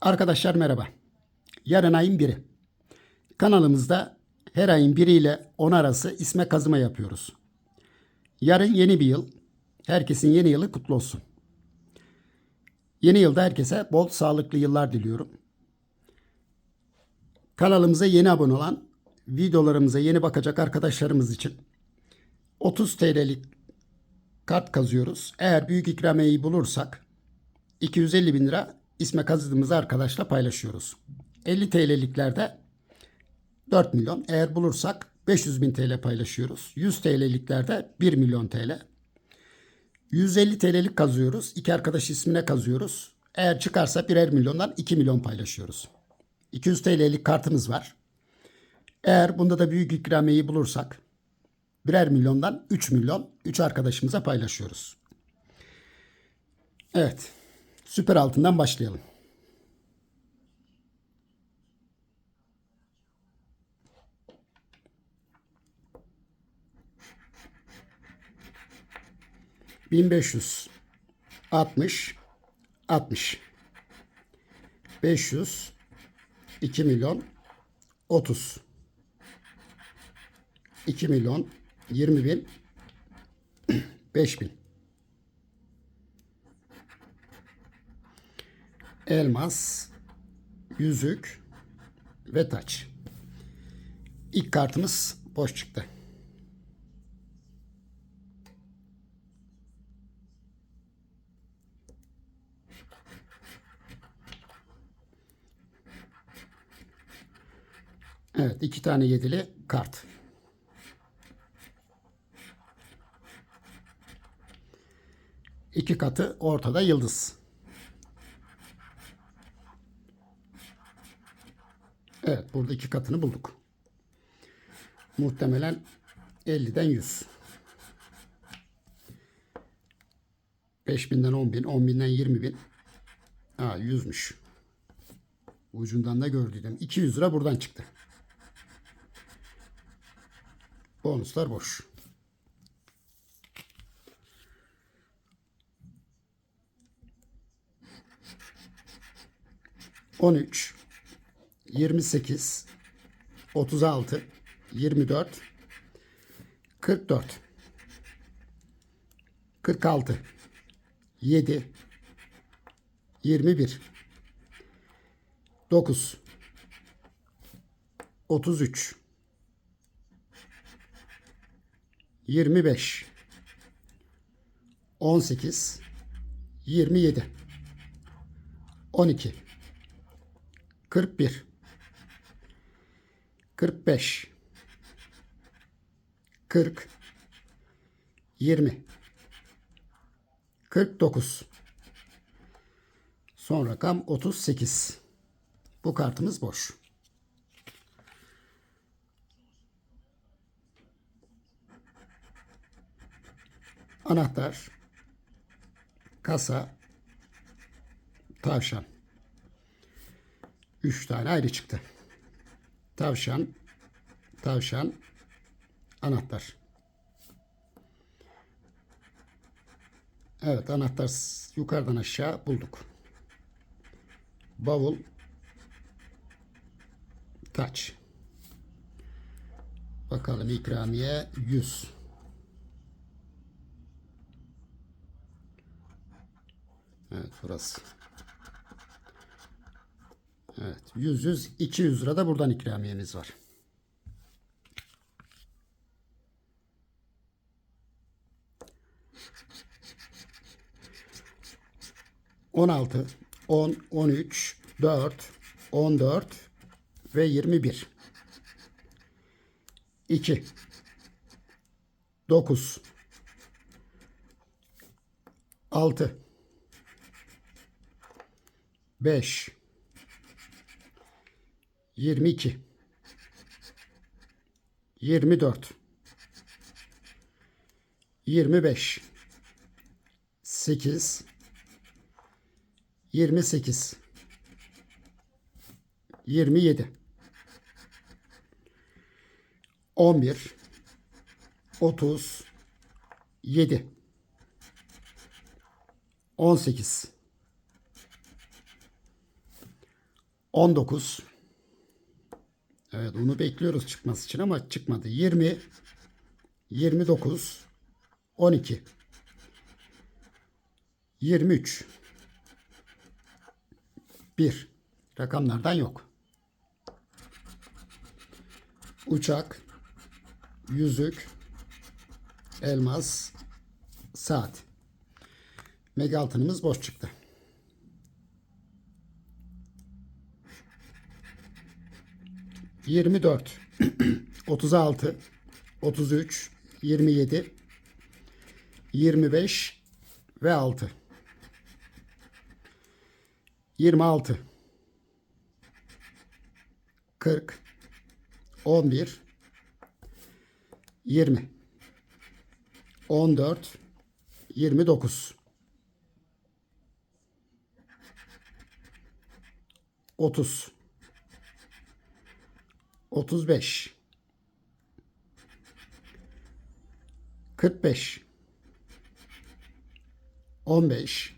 Arkadaşlar merhaba. Yarın ayın biri. Kanalımızda her ayın 1 ile 10 arası isme kazıma yapıyoruz. Yarın yeni bir yıl. Herkesin yeni yılı kutlu olsun. Yeni yılda herkese bol sağlıklı yıllar diliyorum. Kanalımıza yeni abone olan, videolarımıza yeni bakacak arkadaşlarımız için 30 TL'lik kart kazıyoruz. Eğer büyük ikramiyeyi bulursak 250 bin lira isme kazıdığımız arkadaşla paylaşıyoruz. 50 TL'liklerde 4 milyon. Eğer bulursak 500 bin TL paylaşıyoruz. 100 TL'liklerde 1 milyon TL. 150 TL'lik kazıyoruz. İki arkadaş ismine kazıyoruz. Eğer çıkarsa birer milyondan 2 milyon paylaşıyoruz. 200 TL'lik kartımız var. Eğer bunda da büyük ikramiyeyi bulursak birer milyondan 3 milyon 3 arkadaşımıza paylaşıyoruz. Evet. Süper altından başlayalım. Bin beş yüz. Altmış. Altmış. Beş yüz. İki milyon. Otuz. İki milyon. Yirmi bin. Beş bin elmas, yüzük ve taç. İlk kartımız boş çıktı. Evet, iki tane yedili kart. İki katı ortada yıldız. Evet burada iki katını bulduk. Muhtemelen 50'den 100. 5000'den 10 bin, 10 binden 20 bin. Aa 100'müş. Ucundan da gördüydüm. 200 lira buradan çıktı. Bonuslar boş. On üç, 28 36 24 44 46 7 21 9 33 25 18 27 12 41 45 40 20 49 Son rakam 38. Bu kartımız boş. Anahtar kasa tavşan. 3 tane ayrı çıktı. Tavşan, tavşan, anahtar. Evet anahtar yukarıdan aşağı bulduk. Bavul, taç. Bakalım ikramiye 100. Evet burası. Evet 100 100 200 lira da buradan ikramiyemiz var. On altı, on, on üç, dört, on dört ve yirmi bir. İki, dokuz, altı, beş, 22 24 25 8 28 27 11 30 7 18 19. Evet onu bekliyoruz çıkması için ama çıkmadı. 20. 29. 12. 23. 1. Rakamlardan yok. Uçak, yüzük, elmas, saat. Mega altınımız boş çıktı. Yirmi dört, otuz altı, otuz üç, yirmi yedi, yirmi beş ve altı. Yirmi altı, kırk, on bir, yirmi, on dört, yirmi dokuz. 30 35 45 15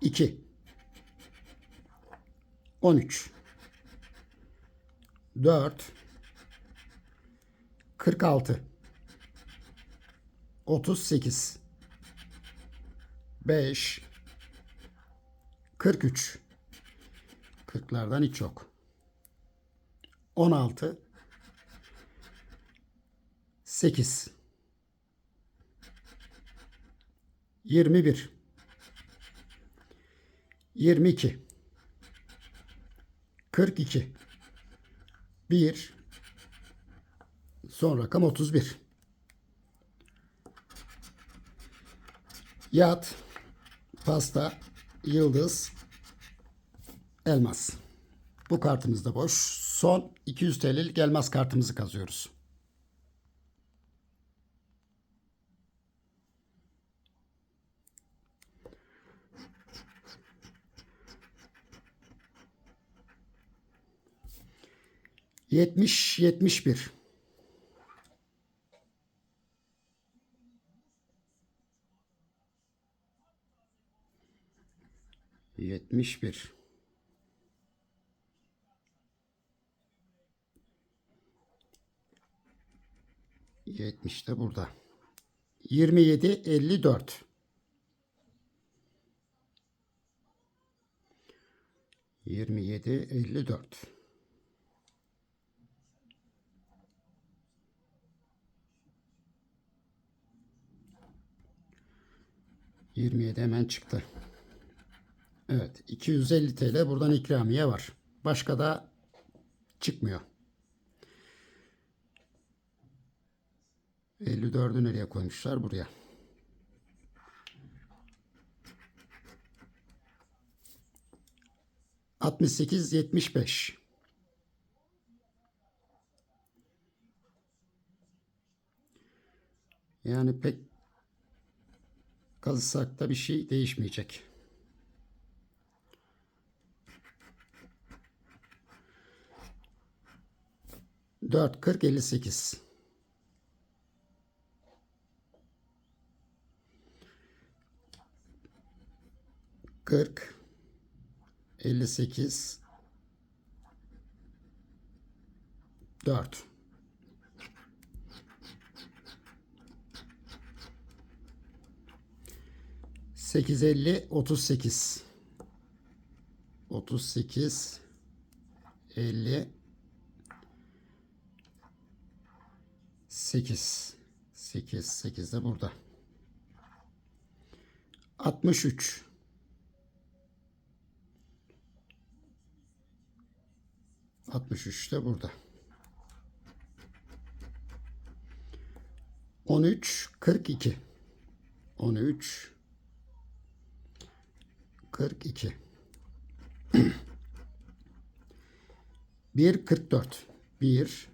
2 13 4 46 38 5 43 40'lardan hiç yok. 16 8 21 22 42 1 son rakam 31 yat pasta yıldız elmas. Bu kartımız da boş. Son 200 TL'lik elmas kartımızı kazıyoruz. Yetmiş, yetmiş bir. Yetmiş bir. 70 de burada. 27 54. Yirmi yedi elli dört. Yirmi yedi hemen çıktı. Evet 250 TL buradan ikramiye var. Başka da çıkmıyor. 54'ü nereye koymuşlar? Buraya. Altmış sekiz, yetmiş beş. Yani pek kazısak da bir şey değişmeyecek. Dört, kırk, elli sekiz. 40 58 4 850 38 38 50 8 8 8 de burada. 63 63 de burada. 13 42 13 42 1 44 1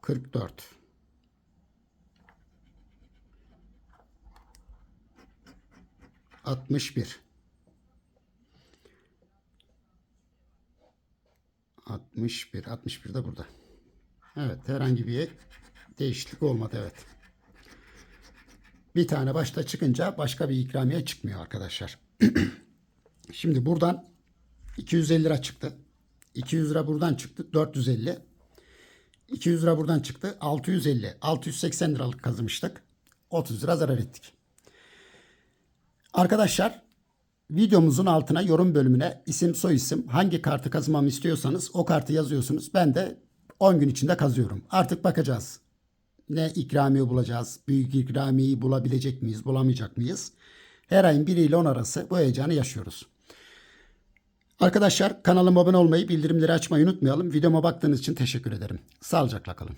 44 61 61. 61 de burada. Evet herhangi bir değişiklik olmadı evet. Bir tane başta çıkınca başka bir ikramiye çıkmıyor arkadaşlar. Şimdi buradan 250 lira çıktı. 200 lira buradan çıktı. 450. 200 lira buradan çıktı. 650. 680 liralık kazımıştık. 30 lira zarar ettik. Arkadaşlar videomuzun altına yorum bölümüne isim soy isim hangi kartı kazımamı istiyorsanız o kartı yazıyorsunuz. Ben de 10 gün içinde kazıyorum. Artık bakacağız. Ne ikramiye bulacağız? Büyük ikramiyeyi bulabilecek miyiz? Bulamayacak mıyız? Her ayın 1 ile 10 arası bu heyecanı yaşıyoruz. Arkadaşlar kanalıma abone olmayı, bildirimleri açmayı unutmayalım. Videoma baktığınız için teşekkür ederim. Sağlıcakla kalın.